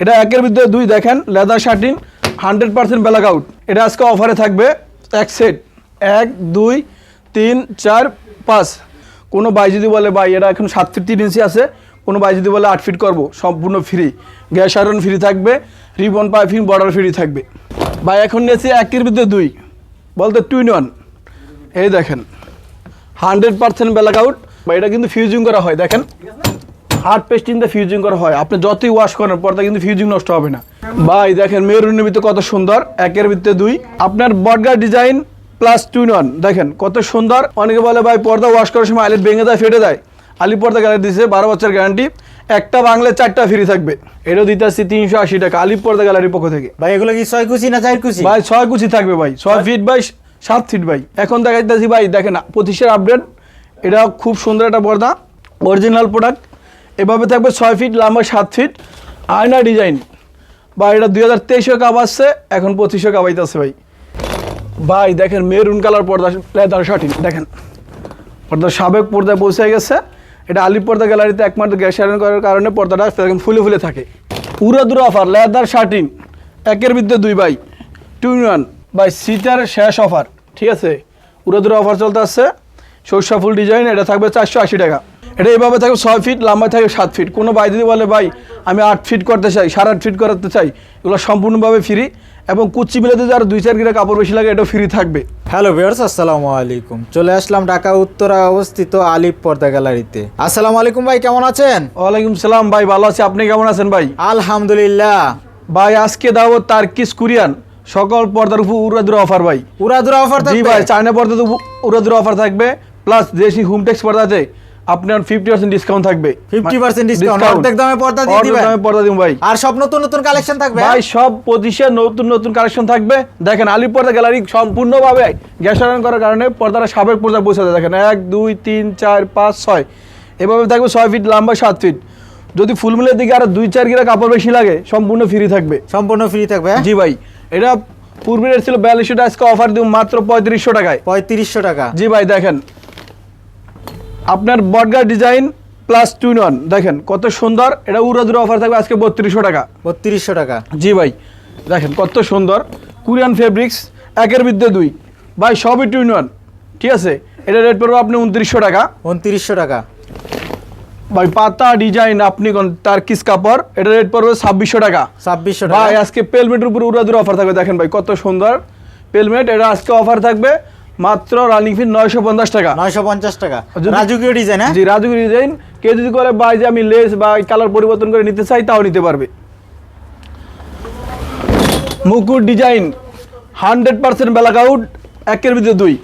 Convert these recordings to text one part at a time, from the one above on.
এটা একের ভিতরে দুই দেখেন leather satin hundred percent black out এটা আজকে অফারে থাকবে এক সেট এক, দুই, তিন, চার, পাঁচ। কোনো বাই যদি বলে, ভাই এটা এখন সাত ফিট তিন ইঞ্চি আছে। কোনো বাই যদি বলে, আট ফিট করব। সম্পূর্ণ ফ্রি গ্যাস আয়রন ফ্রি থাকবে। রিবন পাইপিং বর্ডার ফ্রি থাকবে। ভাই, এখন নিয়েছি একের ভিতরে দুই। বলতে টুইন ওয়ান এই দেখেন হান্ড্রেড পার্সেন্ট ব্ল্যাক আউট বা এটা কিন্তু ফিউজিং করা হয়, দেখেন। হার্ড পেস্টিং দিয়ে ফিউজিং করা হয়। আপনি যতই ওয়াশ করেন পর্দা কিন্তু ফিউজিং নষ্ট হবে না। ভাই দেখেন মেরুনের ভিতরে কত সুন্দর একের ভিতরে দুই। আপনার বটগার ডিজাইন প্লাস টু ওয়ান দেখেন কত সুন্দর। অনেকে বলে ভাই পর্দা ওয়াশ করার সময় আইলেট ভেঙে যায় ফেটে যায়। আলি পর্দা গ্যালারি দিছে বারো বছর গ্যারান্টি একটা বাংলা চারটা ফ্রি থাকবে। এটাও দিতে আসছি তিনশো আশি টাকা আলিপ পর্দা গ্যালারির পক্ষ থেকে। ভাই এগুলো কি ছয় কুচি না চার কুচি? ভাই ছয় কুচি থাকবে ভাই। ছয় ফিট বাই সাত ফিট ভাই। এখন দেখাইতেছি ভাই দেখেন পঁচিশের আপডেট এটা খুব সুন্দর একটা পর্দা। অরিজিনাল প্রোডাক্ট এভাবে থাকবে ছয় ফিট লম্বা সাত ফিট আয়না ডিজাইন বা এটা দুই হাজার তেইশে কাপ আসছে, এখন পঁচিশে কাবাইতেছে ভাই। ভাই, দেখেন মেরুন কালার পর্দা লেদার শার্টিং দেখেন। পর্দা সাবেক পর্দায় পৌঁছে গেছে। এটা আলিপ পর্দা গ্যালারিতে একমাত্র গ্যাস করার কারণে পর্দাটা ফুলে ফুলে থাকে। উড়াদুরা অফার লেদার শার্টিং একের বিদ্যে দুই by two one by seater শেষ অফার ঠিক আছে? উড়াদুরা অফার চলতে আসছে। সর্ষা ফুল ডিজাইন এটা থাকবে চারশো আশি টাকা। এটা এইভাবে থাকবে ছয় ফিট লম্বায় থাকবে সাত ফিট কোনো ভাই যদি বলে ভাই আমি আট ফিট করতে চাই সাড়ে আট ফিট করাতে চাই এগুলো সম্পূর্ণভাবে ফ্রি এবং কুচি মিলাতে যারা দুই চার কিলো কাপড় বেশি লাগে এটাও ফ্রি থাকবে। হ্যালো ভিউয়ার্স আসসালামু আলাইকুম। চলে আসলাম ঢাকা উত্তরা অবস্থিত আলিপ পর্দা গ্যালারিতে। আসসালামু আলাইকুম ভাই কেমন আছেন? ওয়ালাইকুম সালাম ভাই ভালো আছি। আপনি কেমন আছেন ভাই? আলহামদুলিল্লাহ। ভাই আজকে দাও তার কিস কুরিয়ান। সকল পর্দার উপর উড়াদুরা অফার ভাই। উড়াদুরা অফার জি থাকবে ভাই চায়না পর্দাতে উড়াদুরা অফার থাকবে। প্লাস দেশি হোমটেক্স পর্দাতে আপনার ফিফটি পার্সেন্ট ডিসকাউন্ট থাকবে। 50% discount, Discount। অর্ধেক দামে পর্দা দিয়ে দিবেন। দামে পর্দা দিব ভাই। আর সব নতুন নতুন কালেকশন থাকবে ভাই সব পঁচিশে নতুন নতুন কালেকশন থাকবে। দেখেন আলি পর্দা গ্যালারি সম্পূর্ণভাবে গ্যাস করার কারণে পর্দাটা সাবেক পর্দা বসে যায় দেখেন এক দুই তিন চার পাঁচ ছয়। এভাবে থাকবে ছয় ফিট লম্বা সাত ফিট যদি ফুল মিলের দিকে আর দুই চার কিলো কাপড় বেশি লাগে সম্পূর্ণ ফ্রি থাকবে। সম্পূর্ণ ফ্রি থাকবে হ্যাঁ? জি ভাই এটা পূর্বে রেট ছিল বিয়াল্লিশশো টাকা আজকে অফার দিব মাত্র পঁয়ত্রিশশো টাকায়। পঁয়ত্রিশশো টাকা। জি ভাই দেখেন। আপনার বটগার ডিজাইন প্লাস টু ওয়ান দেখেন কত সুন্দর। এটা উড়াদুরা অফার থাকবে আজকে বত্রিশশো টাকা। বত্রিশশো টাকা। জি ভাই দেখেন কত সুন্দর। কোরিয়ান ফেব্রিক্স একের বিদ্যে দুই। ভাই সবই টু ওয়ান ঠিক আছে? এটা রেট পড়বে আপনি উনত্রিশশো টাকা। উনত্রিশশো টাকা। ভাই পাতা ডিজাইন আপনি তার কিস কাপড় এটা রেট পড়বে ছাব্বিশশো টাকা। ছাব্বিশশো টাকা। ভাই আজকে পেলমেটের উপর উড়াদুরা অফার থাকবে। দেখেন ভাই কত সুন্দর। পেলমেট এটা আজকে অফার থাকবে মাত্র রানিং ফি নয়শো পঞ্চাশ টাকা। নয়শো পঞ্চাশ টাকা। রাজকীয় ডিজাইন হ্যাঁ? জি রাজুকি ডিজাইন কেউ যদি করে ভাই যে আমি লেস বা কালার পরিবর্তন করে নিতে চাই তাও নিতে পারবে। মুকুট design hundred percent black out একের ভিতরে দুই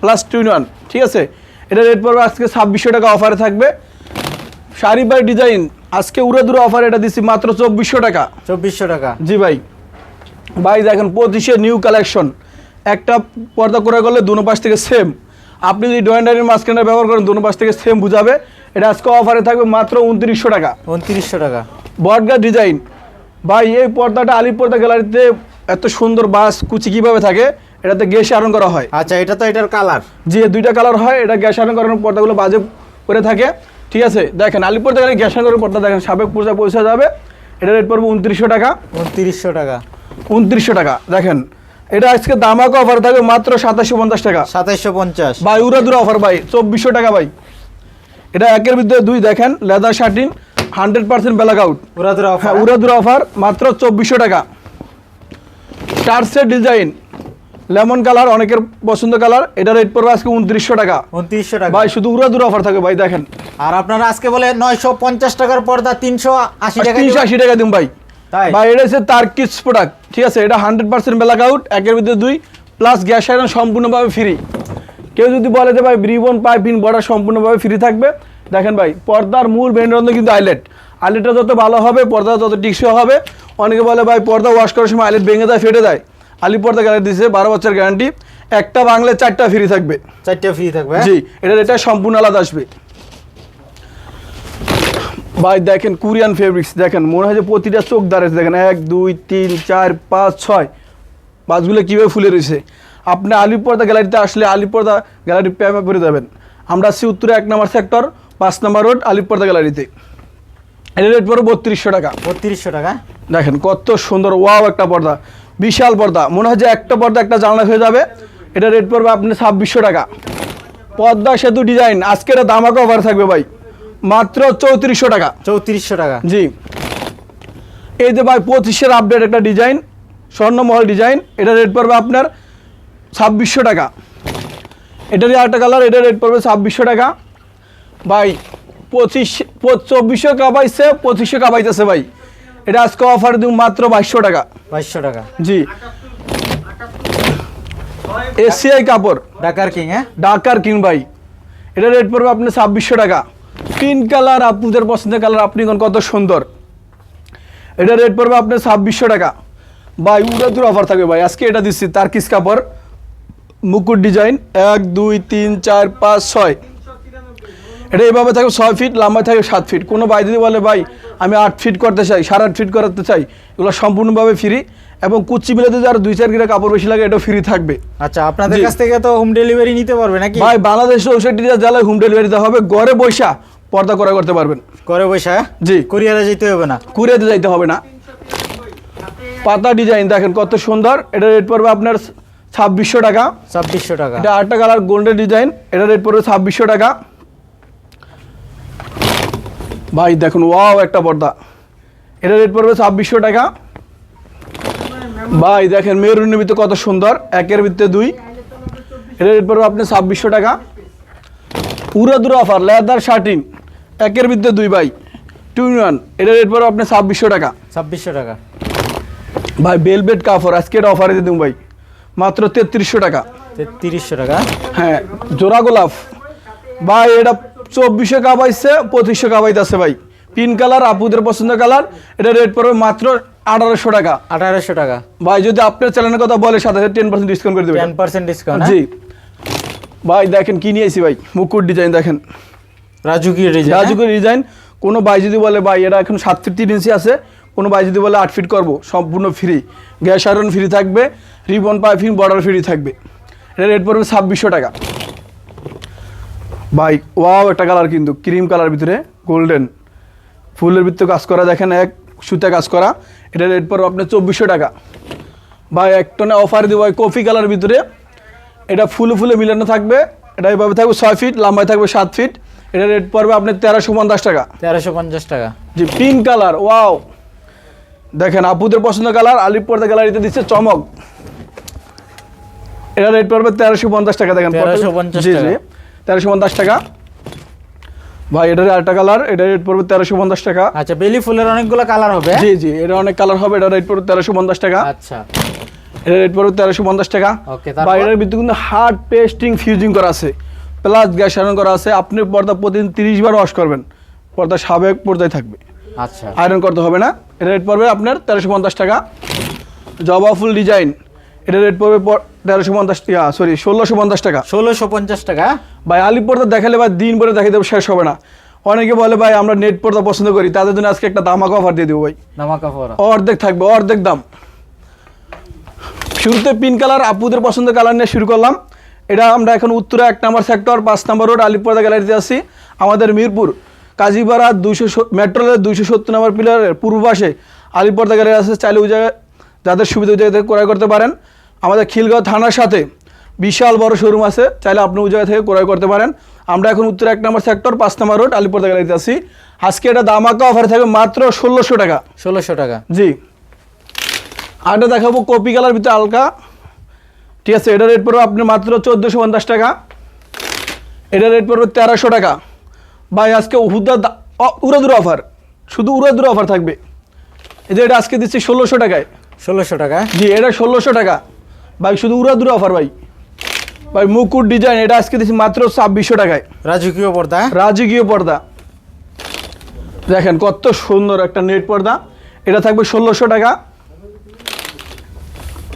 প্লাস টু ওয়ান ঠিক আছে? এটা রেট পড়বে আজকে ছাব্বিশশো টাকা অফারে থাকবে। শাড়ি বাই ডিজাইন আজকে উড়াদুরা অফার এটা দিচ্ছি মাত্র চব্বিশশো টাকা। চব্বিশশো টাকা। জি ভাই। ভাই দেখেন পঁচিশে নিউ কালেকশন একটা পর্দা করে করলে দুনো পাশ থেকে সেম আপনি যদি ডয়েন্ডারির মাঝখানে ব্যবহার করেন দুনো পাশ থেকে সেম বুঝাবে। এটা আজকে অফারে থাকবে মাত্র উনত্রিশশো টাকা। উনত্রিশশো টাকা। বটগা ডিজাইন ভাই এই পর্দাটা আলিপ পর্দা গ্যালারিতে এত সুন্দর বাস কুচি কীভাবে থাকে এটাতে গ্যাস আয়রন করা হয়। আচ্ছা এটা তো এটার কালার যে দুইটা কালার হয় এটা গ্যাস আয়রন করানোর পর্দাগুলো বাজে করে থাকে। ঠিক আছে দেখেন আলিপ পর্দা গ্যালারি গ্যাস আয়রন করার পর্দা দেখেন সাবেক পর্দা পৌঁছে যাবে। এটা রেট পড়বে উনত্রিশশো টাকা। উনত্রিশশো টাকা। উনত্রিশশো টাকা দেখেন। এটা আজকে দামাক অফার থাকবে মাত্র সাতাশশো পঞ্চাশ টাকা। সাতাইশশো পঞ্চাশ। ভাই উড়াদুরা অফার ভাই চব্বিশশো টাকা ভাই। এটা একের ভিতরে দুই দেখেন leather satin hundred percent black out উড়াদুরা offer উড়াদুরা অফার মাত্র চব্বিশশো টাকা। টার্সের ডিজাইন লেমন কালার অনেকের পছন্দ কালার এটা রেট পড়বে আজকে উনত্রিশশো টাকা। উনত্রিশশো টাকা। ভাই শুধু উড়াদুরা অফার থাকবে ভাই দেখেন। আর আপনারা আজকে বলে নয়শো পঞ্চাশ টাকার পর্দা তিনশো আশি টাকা তিনশো আশি টাকা দিন ভাই। ভাই এটা হচ্ছে প্রোডাক্ট ঠিক আছে? এটা হান্ড্রেড পার্সেন্ট ব্ল্যাক আউট একের ভিতরে দুই প্লাস গ্যাস আয়রন সম্পূর্ণভাবে ফ্রি কেউ যদি বলে যে ভাই বর্ডার সম্পূর্ণভাবে ফ্রি থাকবে। দেখেন ভাই পর্দার মূল মেনরন্দ কিন্তু আইলেট আইলেটটা যত ভালো হবে পর্দা তত টিকসই হবে। অনেকে বলে ভাই পর্দা ওয়াশ করার সময় আইলেট ভেঙে যায় ফেটে যায়। আলি পর্দা গ্যালারি দিচ্ছে বারো বছর গ্যারান্টি একটা বাংলায় চারটা ফ্রি থাকবে। চারটে ফ্রি থাকবে হ্যাঁ? জি এটার এটা সম্পূর্ণ আলাদা আসবে। ভাই দেখেন কোরিয়ান ফেব্রিক্স দেখেন মনে হয় যে প্রতিটা চোখ দাঁড়িয়েছে দেখেন এক দুই তিন চার পাঁচ ছয়। বাসগুলো কীভাবে ফুলে রয়েছে? আপনি আলিপর্দা গ্যালারিতে আসলে আলিপর্দা গ্যালারি প্যামে পড়ে যাবেন। আমরা আছি উত্তরে এক নম্বর সেক্টর পাঁচ নম্বর রোড আলিপর্দা গ্যালারিতে। এটা রেট পড়ো বত্রিশশো টাকা। বত্রিশশো টাকা? দেখেন কত সুন্দর ওয়াও একটা পর্দা। বিশাল পর্দা। মনে হয় যে একটা পর্দা একটা জানলা হয়ে যাবে। এটা রেট পড়বে আপনি ছাব্বিশশো টাকা। পদ্মা সেতু ডিজাইন আজকের দামাকে অফার থাকবে ভাই। মাত্র চৌত্রিশশো টাকা। চৌত্রিশশো টাকা। জি। এই যে ভাই পঁচিশের আপডেট একটা ডিজাইন স্বর্ণমহল ডিজাইন এটা রেট পড়বে আপনার ছাব্বিশশো টাকা। এটারই আরেকটা কালার এটা রেট পড়বে ছাব্বিশশো টাকা। ভাই পঁচিশ চব্বিশশো কাবাইছে পঁচিশশো কাবাইতেছে ভাই। এটা আজকে অফার দিব মাত্র বাইশশো টাকা। বাইশশো টাকা। জি। এসিআই কাপড়। ঢাকার কিং হ্যাঁ? ডাকার কিং ভাই। এটা রেট পড়বে আপনার ছাব্বিশশো টাকা। পিঙ্ক কালার আপনাদের পছন্দের কালার আপনি কত সুন্দর। এটা রেট পড়বে আপনার ছাব্বিশশো টাকা। ভাই উড়াদুর অফার থাকবে ভাই। আজকে এটা দিচ্ছি তারকিস কাপড় মুকুট ডিজাইন এক দুই তিন চার পাঁচ ছয়। এটা এভাবে থাকে ছয় ফিট লম্বায় থাকে সাত ফিট কোনো ভাই যদি বলে ভাই আমি আট ফিট করতে চাই সাড়ে আট ফিট করাতে চাই এগুলো সম্পূর্ণভাবে ফ্রি এবং কুচি বিলাতে যার দুই চার কিলো কাপড় বেশি লাগে এটা ফ্রি থাকবে। আচ্ছা আপনাদের কাছ থেকে তো হোম ডেলিভারি নিতে পারবে নাকি? ভাই বাংলাদেশ চৌষট্টি জেলায় হোম ডেলিভারি দেওয়া হবে ঘরে বৈশা। পর্দা করা করতে পারবেন। করে বসে হ্যাঁ? জি। কুরিয়ারে যেতে হবে না। কুরিয়াতে যাইতে হবে না। পাতা ডিজাইন দেখেন কত সুন্দর। এটা রেট পড়বে আপনার ছাব্বিশশো টাকা। ছাব্বিশশো টাকা। এটা আটটা কালার গোল্ডেন ডিজাইন এটা রেট পড়বে ছাব্বিশশো টাকা। ভাই দেখুন ওয়াও একটা পর্দা। এটা রেট পড়বে ছাব্বিশশো টাকা। ভাই দেখেন মেরুনের ভিতরে কত সুন্দর। একের ভিতরে দুই। এটা রেট পড়বে আপনি ছাব্বিশশো টাকা। পুরো দূর অফার লেদার শার্টিন একের ভিতরে দুই ভাই। টু ইন ওয়ান এটা রেট পড়বে আপনি ছাব্বিশশো টাকা। ছাব্বিশশো টাকা। ভাই বেলবেট কাপড় আজকে এটা অফারে দিয়ে দেবো ভাই। মাত্র তেত্রিশশো টাকা। তেত্রিশশো টাকা। হ্যাঁ জোড়া গোলাপ। ভাই এটা চব্বিশশো কাবাইছে পঁচিশশো কাবাইতেছে ভাই। পিন কালার আপুদের পছন্দ কালার এটা রেট পড়বে মাত্র আঠারোশো টাকা। আঠারোশো টাকা। ভাই যদি আপনার চ্যানেলের কথা বলে সাথে সাথে টেন পার্সেন্ট ডিসকাউন্ট করে দেবেন। টেন পার্সেন্ট ডিসকাউন্ট জি। ভাই দেখেন কি নিয়েছি ভাই মুকুট ডিজাইন দেখেন। রাজুকি রাজুকের ডিজাইন কোনো ভাই যদি বলে ভাই এটা এখন সাত ফিট তিন ইঞ্চি আছে কোনো ভাই যদি বলে আট ফিট করব সম্পূর্ণ ফ্রি গ্যাস আয়রন ফ্রি থাকবে রিবন পাইপিং বর্ডার ফ্রি থাকবে। এটা রেট পড়বে ছাব্বিশশো টাকা। ভাই ওয়াও একটা কালার কিন্তু ক্রিম কালার ভিতরে গোল্ডেন ফুলের ভিতরে কাজ করা দেখেন এক সুতে কাজ করা। এটা রেট পড়বে আপনার চব্বিশশো টাকা। ভাই এক টনে অফার দেবো কফি কালার ভিতরে। এটা ফুলে ফুলে মিলানো থাকবে। এটা এইভাবে থাকবে ছয় ফিট লম্বায় থাকবে সাত ফিট এটা রেট পড়বে আপনার তেরোশো পঞ্চাশ টাকা। তেরোশো পঞ্চাশ টাকা। জি পিঙ্ক কালার ওয়াও দেখেন আপুদের পছন্দ কালার আলিপুরদা গ্যালারিতে দিচ্ছে চমক। এটা রেট পড়বে তেরোশো পঞ্চাশ টাকা দেখেন। 1350 জি জি তেরোশো পঞ্চাশ টাকা। ভাই এটার আরেকটা কালার এটা রেট পড়বে তেরোশো পঞ্চাশ টাকা। আচ্ছা বেলি ফুলের অনেকগুলো কালার হবে। জি জি এটা অনেক কালার হবে এটা রেট পড়বে তেরোশো পঞ্চাশ টাকা। আচ্ছা। এটা রেট পড়বে তেরোশো পঞ্চাশ টাকা? বাইরের ভিতরে কিন্তু হার্ড পেস্টিং ফিউজিং করা আছে। প্লাস গ্যাস আয়রন করা আছে। আপনি পর্দা প্রতিদিন তিরিশ বার ওয়াশ করবেন। পর্দা সাবেক পর্দায় থাকবে। আচ্ছা। আয়রন করতে হবে না। এটা রেট পড়বে আপনার তেরোশো পঞ্চাশ টাকা। জবা ফুল ডিজাইন এটা রেট পড়বে তেরোশো পঞ্চাশ টাকা সরি ষোলোশো পঞ্চাশ টাকা। ষোলোশো পঞ্চাশ টাকা? ভাই আলিপ পর্দা দেখালে ভাই দিন পরে দেখাতে শেষ হবে না। অনেকে বলে ভাই আমরা নেট পর্দা পছন্দ করি। তাদের জন্য আজকে একটা দামাক অফার দিয়ে দেবো ভাই। নামা কাপড় অর্ধেক থাকবে অর্ধেক দাম। শুরুতে পিন কালার আপুদের পছন্দের কালার নিয়ে শুরু করলাম। এটা আমরা এখন উত্তরা এক নম্বর সেক্টর পাঁচ নম্বর রোড আলিপুরদা গ্যালারিতে আছি। আমাদের মিরপুর কাজীপাড়া দুইশো মেট্রো রেলের দুইশো সত্তর নম্বর পিলারের পূর্ব পাশে আলিপুরদা গ্যালারি আছে। চাইলে ওই জায়গায় যাদের সুবিধা ওই জায়গা থেকে ক্রয় করতে পারেন। আমাদের খিলগাঁও থানার সাথে বিশাল বড় শোরুম আছে। চাইলে আপনি ওই জায়গা থেকে ক্রয় করতে পারেন। আমরা এখন উত্তর এক নম্বর সেক্টর পাঁচ নম্বর রোড আলিপুরদা গ্যালারিতে আছি। আজকে এটা দামাকা অফার থাকবে মাত্র ষোলোশো টাকা। ষোলোশো টাকা। জি। আরেকটা দেখাবো কপি কালার ভিতরে হালকা। ঠিক আছে এটা রেট পড়বে আপনার মাত্র চোদ্দোশো পঞ্চাশ টাকা। এটা রেট পড়বে তেরোশো টাকা। ভাই আজকে হুদা উড়াদুর অফার। শুধু উড়াদুর অফার থাকবে। এই যে এটা আজকে দিচ্ছি ষোলোশো টাকায়। ষোলোশো টাকা? জি এটা ষোলোশো টাকা। ভাই শুধু উড়াদুর অফার ভাই। ভাই মুকুট ডিজাইন এটা আজকে দিচ্ছি মাত্র ছাব্বিশশো টাকায়। রাজকীয় পর্দা? রাজকীয় পর্দা। দেখেন কত সুন্দর একটা নেট পর্দা। এটা থাকবে ষোলোশো টাকা।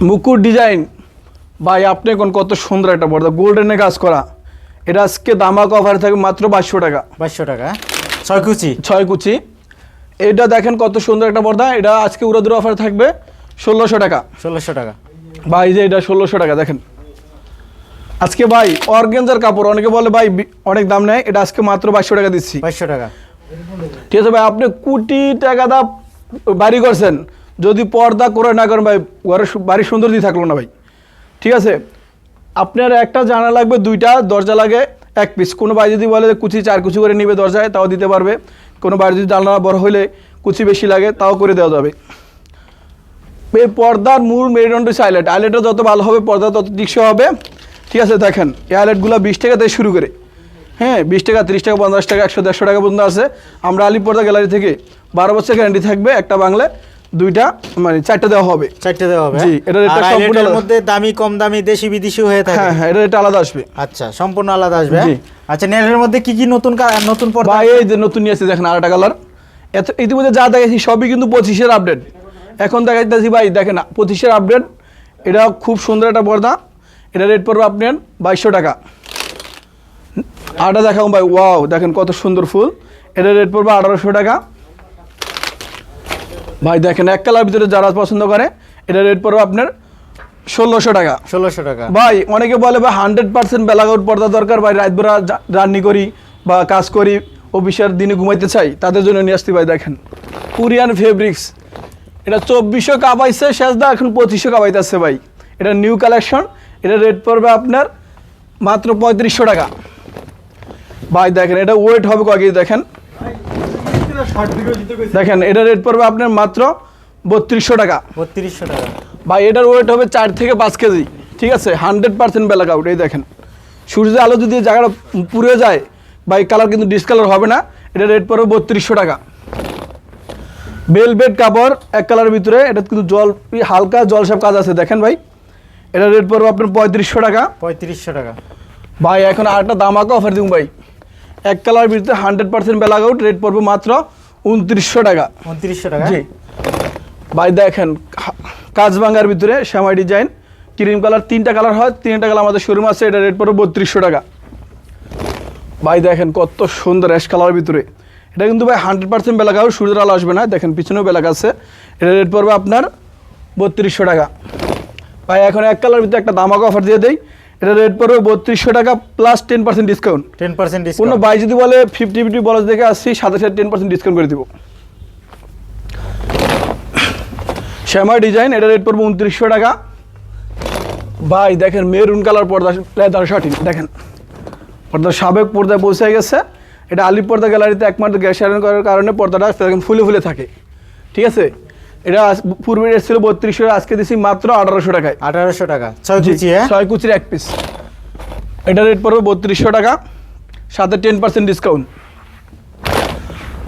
মুকুট ডিজাইন ভাই আপনি এখন কত সুন্দর একটা পর্দা গোল্ডেনে কাজ করা। এটা আজকে দামাক অফার থাকবে মাত্র বাইশশো টাকা। বাইশশো টাকা ছয় কুচি? ছয় কুচি। এটা দেখেন কত সুন্দর একটা পর্দা। এটা আজকে উড়াদুর অফার থাকবে ষোলোশো টাকা। ষোলোশো টাকা। ভাই যে এটা ষোলোশো টাকা দেখেন। আজকে ভাই অর্গেঞ্জার কাপড়। অনেকে বলে ভাই অনেক দাম নেয় এটা আজকে মাত্র বাইশশো টাকা দিচ্ছি। বাইশশো টাকা। ঠিক আছে ভাই আপনি কোটি টাকা দা বাড়ি করছেন। যদি পর্দা করে না করেন ভাই ঘরের সু- বাড়ির সুন্দর দিয়ে থাকল না ভাই। ঠিক আছে? আপনার একটা জানা লাগবে, দুইটা, দরজা লাগে, এক পিস কোনো ভাই যদি বলে কুচি চার কুচি করে নিবে দরজায়, তাও দিতে পারবে। কোনো বাড়ি যদি জানলা বড় হলে কুচি বেশি লাগে, তাও করে দেওয়া যাবে। এই পর্দার মূল মেরুদণ্ড হচ্ছে আইলেট আইলেটটা যত ভালো হবে, পর্দা তত টিকসই হবে। ঠিক আছে, দেখেন, এই আইলেটগুলো বিশ টাকা থেকে শুরু করে। হ্যাঁ বিশ টাকা, তিরিশ টাকা, পঞ্চাশ টাকা, একশো, দেড়শো টাকা পর্যন্ত আছে। আমরা আলি পর্দা গ্যালারি থেকে বারো বছর গ্যারান্টি থাকবে একটা বাংলা দুইটা মানে চারটা দেওয়া হবে। চারটে দেওয়া হবে জি, এটার একটা আর সম্পূর্ণ। মধ্যে দামি কম দামি দেশি বিদেশি হয়ে থাকে। হ্যাঁ হ্যাঁ এটা এটা আলাদা আসবে। আচ্ছা সম্পূর্ণ আলাদা আসবে হ্যাঁ? জি। আচ্ছা নেটের মধ্যে কি কি নতুন নতুন পর্দা বা এই যে নতুন নিয়ে আসছে দেখেন আরেকটা কালার এত ইতিমধ্যে যা দেখাচ্ছি সবই কিন্তু পঁচিশের আপডেট এখন দেখাইতেছি ভাই দেখেন পঁচিশের আপডেট এটা খুব সুন্দর একটা পর্দা। এটা রেট পড়বে আপনার বাইশশো টাকা। আটা দেখাও ভাই ওয়াও দেখেন কত সুন্দর ফুল। এটা রেট পড়বে আঠারোশো টাকা। ভাই দেখেন এক কালার ভিতরে যারা পছন্দ করে এটা রেট পড়বে আপনার ষোলোশো টাকা। ষোলোশো টাকা। ভাই অনেকে বলে ভাই হান্ড্রেড পার্সেন্ট বেলাগাউট পর্দা দরকার ভাই রাত বেলা রান্নি করি বা কাজ করি অফিসের দিনে ঘুমাইতে চাই তাদের জন্য নিয়ে আসতে ভাই দেখেন। কোরিয়ান ফেব্রিক্স এটা চব্বিশশো কাপাইছে শেষদা এখন পঁচিশশো কাপাইতেছে ভাই। এটা নিউ কালেকশন এটা রেট পড়বে আপনার মাত্র পঁয়ত্রিশশো টাকা। ভাই দেখেন এটা ওয়েট হবে কয় কেজি দেখেন। দেখেন এটা রেট পড়বে আপনার মাত্র বত্রিশশো টাকা। বত্রিশশো টাকা। ভাই এটার ওয়েট হবে চার থেকে পাঁচ কেজি। ঠিক আছে? হান্ড্রেড পার্সেন্ট ব্ল্যাক আউট এই দেখেন। সূর্যের আলো যদি জায়গাটা পুড়ে যায় ভাই কালার কিন্তু ডিসকালার হবে না। এটা রেট পড়বে বত্রিশশো টাকা। বেলভেট কাপড় এক কালারের ভিতরে এটা কিন্তু জল হালকা জল সব কাজ আছে। দেখেন ভাই এটা রেট পড়বে আপনার পঁয়ত্রিশশো টাকা। পঁয়ত্রিশশো টাকা। ভাই এখন আরেকটা দামাকে অফার দিন ভাই। এক কালারের ভিতরে hundred percent black out rate পড়বে মাত্র উনত্রিশশো টাকা। উনত্রিশশো টাকা? জি। ভাই দেখেন হা- কাজবাঙ্গার ভিতরে শ্যামাই ডিজাইন ক্রিম কালার তিনটা কালার হয় তিনটা কালার আমাদের শোরুম আছে এটা রেট পড়বে বত্রিশশো টাকা। ভাই দেখেন কত সুন্দর অ্যাশ কালারের ভিতরে। এটা কিন্তু ভাই হান্ড্রেড পার্সেন্ট বেলাক হবে সূর্যের আলো আসবে না দেখেন পিছনেও বেলাক আছে। এটা রেট পড়বে আপনার বত্রিশশো টাকা। ভাই এখন এক কালার ভিতরে একটা দামাকে অফার দিয়ে দেই। এটা রেট পড়বে বত্রিশশো টাকা plus ten percent discount ten percent কোনো ভাই যদি বলে ফিফটি ফিফটি বলস দেখে আসছি সাথে সাথে টেন পার্সেন্ট ডিসকাউন্ট করে দিব। শ্যামা ডিজাইন এটা রেট পড়বে উনত্রিশশো টাকা। ভাই দেখেন মেরুন কালার পর্দা লেদার শার্টিং দেখেন। পর্দা সাবেক পর্দায় পৌঁছে গেছে। এটা আলিপ পর্দা গ্যালারিতে একমাত্র গ্যাস করার কারণে পর্দাটা দেখেন ফুলে ফুলে থাকে। ঠিক আছে? এটা পূর্বে রেট ছিল বত্রিশশো আজকে দিছি মাত্র আঠারোশো টাকায়। আঠারোশো টাকা। ছয় কুচি হ্যাঁ? ছয় কুচির এক পিস এটা রেট পড়বে বত্রিশশো টাকা সাথে টেন পার্সেন্ট ডিসকাউন্ট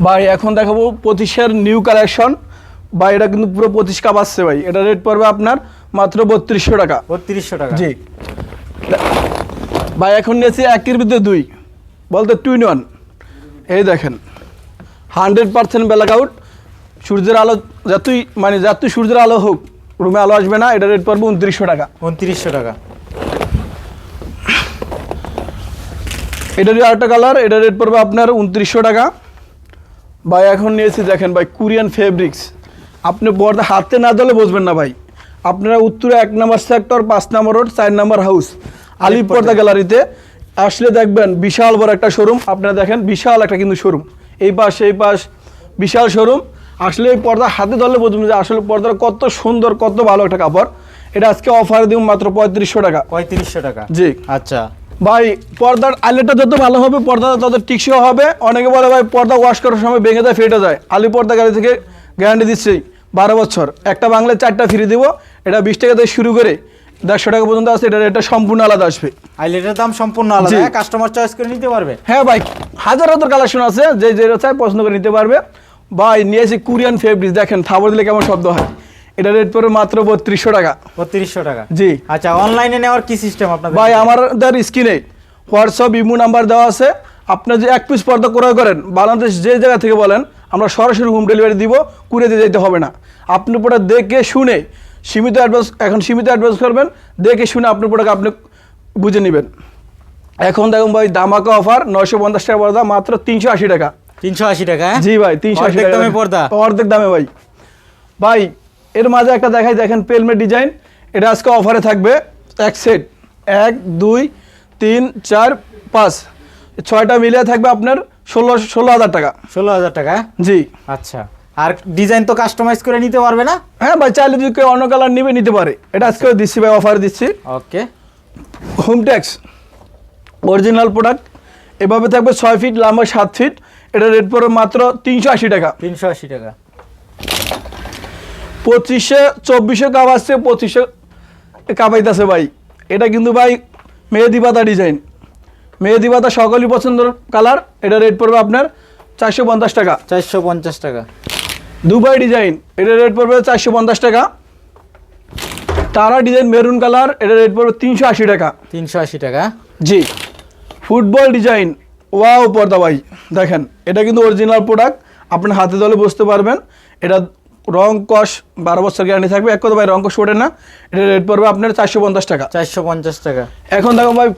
ভাই এখন দেখাবো পঁচিশের নিউ কালেকশন বা এটা কিন্তু পুরো পঁচিশ কাপ আসছে ভাই। এটা রেট পড়বে আপনার মাত্র বত্রিশশো টাকা। বত্রিশশো টাকা। জি। ভাই এখন নিয়েছি একের ভিতরে দুই। বলতে টু ইন ওয়ান এই দেখেন হান্ড্রেড পার্সেন্ট ব্ল্যাক আউট সূর্যের আলো যতই মানে যতই সূর্যের আলো হোক রুমে আলো আসবে না এটা রেট পড়বে উনত্রিশশো টাকা। উনত্রিশশো টাকা। এটারই আরেকটা কালার এটা রেট পড়বে আপনার উনত্রিশশো টাকা। ভাই এখন নিয়েছি দেখেন ভাই কোরিয়ান ফেব্রিক্স আপনি পর্দা হাতে না দিলে বসবেন না ভাই। আপনারা উত্তরে এক নম্বর সেক্টর পাঁচ নম্বর রোড চার নম্বর হাউস আলিপ পর্দা গ্যালারিতে আসলে দেখবেন বিশাল বড় একটা শোরুম আপনারা দেখেন বিশাল একটা কিন্তু শোরুম এই পাশ এই পাশ বিশাল শোরুম আসলে এই পর্দা হাতে ধরলে বুঝবেন যে আসলে পর্দার কত সুন্দর কত ভালো একটা কাপড়। এটা আজকে অফারে দিব মাত্র পঁয়ত্রিশশো টাকা। পঁয়ত্রিশশো টাকা? জি। আচ্ছা। ভাই পর্দার আইলেটটা যত ভালো হবে পর্দা তত টিকসই হবে। অনেকে বলে ভাই পর্দা ওয়াশ করার সময় ভেঙে যায় ফেটে যায়। আলি পর্দা গাড়ি থেকে গ্যারান্টি দিচ্ছি বারো বছর। একটা বাংলায় চারটা ফিরে দিব। এটা বিশ টাকা থেকে শুরু করে দেড়শো টাকা পর্যন্ত আছে এটা এটা সম্পূর্ণ আলাদা আসবে। আইলেটের দাম সম্পূর্ণ আলাদা। কাস্টমার চয়েস করে নিতে পারবে? হ্যাঁ ভাই হাজার হাজার কালেকশন আছে যে যেটা চায় পছন্দ করে নিতে পারবে। ভাই নিয়ে নিয়েছি কোরিয়ান ফেব্রিক্স দেখেন থাবর দিলে কেমন শব্দ হয়? এটা রেট পড়বে মাত্র বত্রিশশো টাকা। বত্রিশশো টাকা? জি। আচ্ছা অনলাইনে নেওয়ার কি সিস্টেম আপনাদের? ভাই আমাদের স্ক্রিনে হোয়াটসঅ্যাপ ইমো নাম্বার দেওয়া আছে। আপনি যে এক পিস পর্দা ক্রয় করেন বাংলাদেশ যে জায়গা থেকে বলেন আমরা সরাসরি হোম ডেলিভারি দিব দিয়ে যেতে হবে না। আপনি প্রোডাক্ট দেখে শুনে সীমিত অ্যাডভান্স এখন সীমিত অ্যাডভান্স করবেন দেখে শুনে আপনি প্রোডাক্ট আপনি বুঝে নেবেন। এখন দেখুন ভাই দামাকা অফার নয়শো পঞ্চাশ টাকা পর্দা মাত্র তিনশো আশি টাকা। তিনশো আশি টাকা হ্যাঁ? জি ভাই তিনশো আশি দামে পর্দা। অর্ধেক দামে ভাই। ভাই এর মাঝে একটা দেখাই দেখেন পেলমেট ডিজাইন। এটা আজকে অফারে থাকবে এক সেট। এক দুই তিন চার পাঁচ। ছয়টা মিলিয়ে থাকবে আপনার ষোলো ষোলো হাজার টাকা। ষোলো হাজার টাকা? জি। আচ্ছা। আর ডিজাইন তো কাস্টমাইজ করে নিতে পারবে না? হ্যাঁ ভাই চাইলে যদি কেউ অন্য কালার নিবে নিতে পারে। এটা আজকে দিচ্ছি ভাই অফার দিচ্ছি। Okay. Home tax original product এভাবে থাকবে ছয় ফিট লম্বা সাত ফিট এটা রেট পড়বে মাত্র তিনশো আশি টাকা। তিনশো আশি টাকা। পঁচিশে চব্বিশে কাপ আসছে পঁচিশে কাপাইতেছে ভাই। এটা কিন্তু ভাই মেহেদি পাতা ডিজাইন মেহেদি পাতা সকলই পছন্দের কালার এটা রেট পড়বে আপনার চারশো পঞ্চাশ টাকা। চারশো পঞ্চাশ টাকা। দুবাই ডিজাইন এটা রেট পড়বে চারশো পঞ্চাশ টাকা। তারা ডিজাইন মেরুন কালার এটা রেট পড়বে তিনশো আশি টাকা। তিনশো আশি টাকা। জি ফুটবল ডিজাইন ওয়াও পর্দা ভাই দেখেন এটা কিন্তু অরিজিনাল প্রোডাক্ট আপনার হাতে দলে বুঝতে পারবেন এটা রং কষ বারো বছর গ্যারান্টি থাকবে এক কথা ভাই রং কষ ওঠে না এটা রেট পড়বে আপনার চারশো পঞ্চাশ টাকা। চারশো পঞ্চাশ টাকা। এখন দেখো ভাই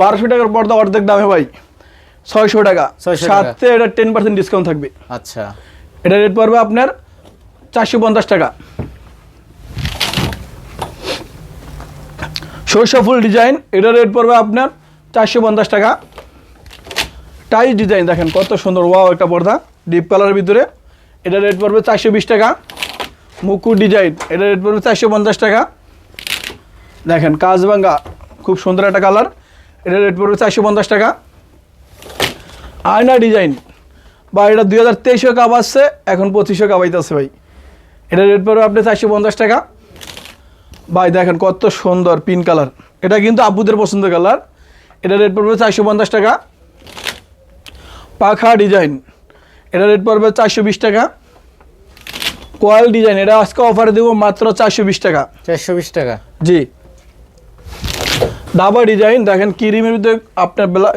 বারোশো টাকার পর্দা অর্ধেক দামে ভাই ছয়শো টাকা 600 টাকা। সাথে এটা টেন পার্সেন্ট ডিসকাউন্ট থাকবে। আচ্ছা। এটা রেট পড়বে আপনার চারশো পঞ্চাশ টাকা। সরষা ফুল ডিজাইন এটা রেট পড়বে আপনার চারশো পঞ্চাশ টাকা। টাইস ডিজাইন, দেখেন কত সুন্দর, ওয়াও একটা পর্দা ডিপ কালারের ভিতরে। এটা রেট পড়বে চারশো বিশ টাকা। মুকুর ডিজাইন, এটা রেট পড়বে চারশো পঞ্চাশ টাকা। দেখেন কাজবাঙ্গা খুব সুন্দর একটা কালার এটা রেট পড়বে চারশো পঞ্চাশ টাকা। আয়না ডিজাইন বা এটা দুই হাজার তেইশে কাপ আসছে, এখন পঁচিশে কাপ আইতেছে ভাই। এটা রেট পড়বে আপনি চারশো পঞ্চাশ টাকা। ভাই, দেখেন কত সুন্দর পিন কালার এটা কিন্তু আব্বুদের পছন্দের কালার এটা রেট পড়বে চারশো পঞ্চাশ টাকা। পাখা ডিজাইন। এটা রেট পড়বে চারশো বিশ টাকা। কয়েল ডিজাইন এটা আজকে অফারে দেবো মাত্র চারশো বিশ টাকা। চারশো বিশ টাকা। জি। দাবা ডিজাইন দেখেন ক্রিমের ভিতরে আপনার বেলা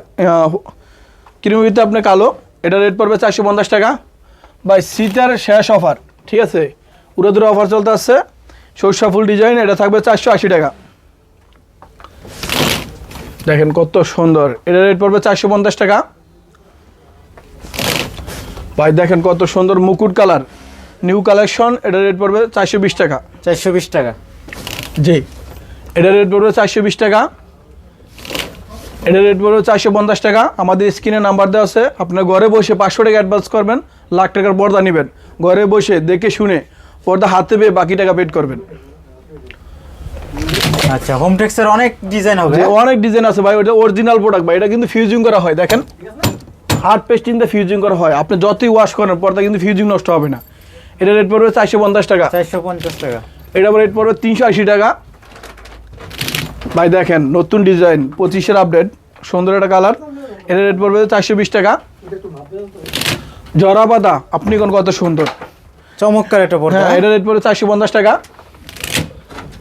ক্রিমের ভিতরে আপনার কালো এটা রেট পড়বে চারশো পঞ্চাশ টাকা। বাই সিটার শেষ অফার ঠিক আছে? পুরো দূরে অফার চলতে আসছে সরষা ফুল ডিজাইন এটা থাকবে চারশো আশি টাকা। দেখেন কত সুন্দর এটা রেট পড়বে চারশো পঞ্চাশ টাকা। ভাই দেখেন কত সুন্দর মুকুট কালার। নিউ কালেকশন এটা রেট পড়বে চারশো বিশ টাকা। চারশো বিশ টাকা। জি এটা রেট পড়বে চারশো বিশ টাকা। এটা রেট পড়বে চারশো পঞ্চাশ টাকা। আমাদের স্ক্রিনে নাম্বার দেওয়া আছে। আপনার ঘরে বসে পাঁচশো টাকা অ্যাডভান্স করবেন লাখ টাকার পর্দা নেবেন। ঘরে বসে দেখে শুনে পর্দা হাতে পেয়ে বাকি টাকা পেড করবেন। আচ্ছা হোম টেক্সের অনেক ডিজাইন হবে। অনেক ডিজাইন আছে ভাই ওটা অরিজিনাল প্রোডাক্ট ভাই এটা কিন্তু ফিউজিং করা হয় দেখেন। হার্ড পেস্টিং দিয়ে ফিউজিং করা হয়। আপনি যতই ওয়াশ করেন পর্দা কিন্তু ফিউজিং নষ্ট হবে না। এটা রেট পড়বে চারশো পঞ্চাশ টাকা। চারশো পঞ্চাশ টাকা। এটা রেট পড়বে তিনশো আশি টাকা। ভাই দেখেন নতুন ডিজাইন পঁচিশের আপডেট সুন্দর একটা কালার এটা রেট পড়বে চারশো বিশ টাকা। জরা পাতা আপনি কোন কত সুন্দর। চমৎকার একটা পর্দা। হ্যাঁ এটা রেট পড়বে চারশো পঞ্চাশ টাকা।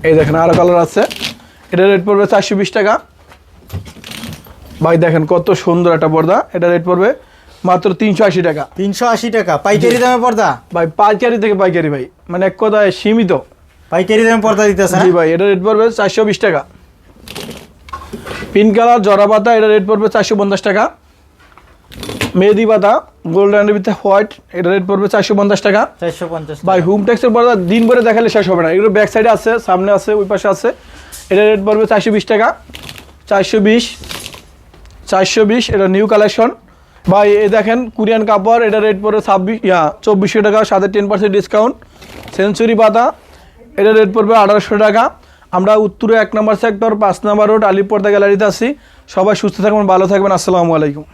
এই দেখেন আরও কালার আছে। এটা রেট পড়বে চারশো বিশ টাকা। ভাই দেখেন কত সুন্দর একটা পর্দা। এটা রেট পড়বে মাত্র তিনশো আশি টাকা। তিনশো আশি টাকা। পাইকারি দামে পর্দা? ভাই পাইকারি থেকে পাইকারি ভাই। মানে এক কথায় সীমিত। পাইকারি দামে পর্দা দিতেছে জি ভাই এটা রেট পড়বে চারশো বিশ টাকা। পিঙ্ক কালার জরা পাতা এটা রেট পড়বে চারশো পঞ্চাশ টাকা। মেহেদি পাতা গোল্ডেন ভিতরে হোয়াইট এটা রেট পড়বে চারশো পঞ্চাশ টাকা। চারশো পঞ্চাশ ভাই হোম ট্যাক্সের পর্দা দিন ভরে দেখালে শেষ হবে না। এগুলো ব্যাক সাইডে আছে সামনে আছে ওই পাশে আছে। এটা রেট পড়বে চারশো বিশ টাকা। চারশো বিশ চারশো বিশ, এটা নিউ কালেকশন ভাই এ দেখেন কোরিয়ান কাপড়, এটা রেট পড়বে ছাব্বিশ, ইয়া, চব্বিশশো টাকা, সাথে টেন পার্সেন্ট ডিসকাউন্ট সেঞ্চুরি পাতা, এটা রেট পড়বে আঠারোশো টাকা। আমরা উত্তরে এক নম্বর সেক্টর পাঁচ নম্বর রোড আলিপর্দা গ্যালারিতে আসি সবাই সুস্থ থাকবেন, ভালো থাকবেন। আসসালামু আলাইকুম।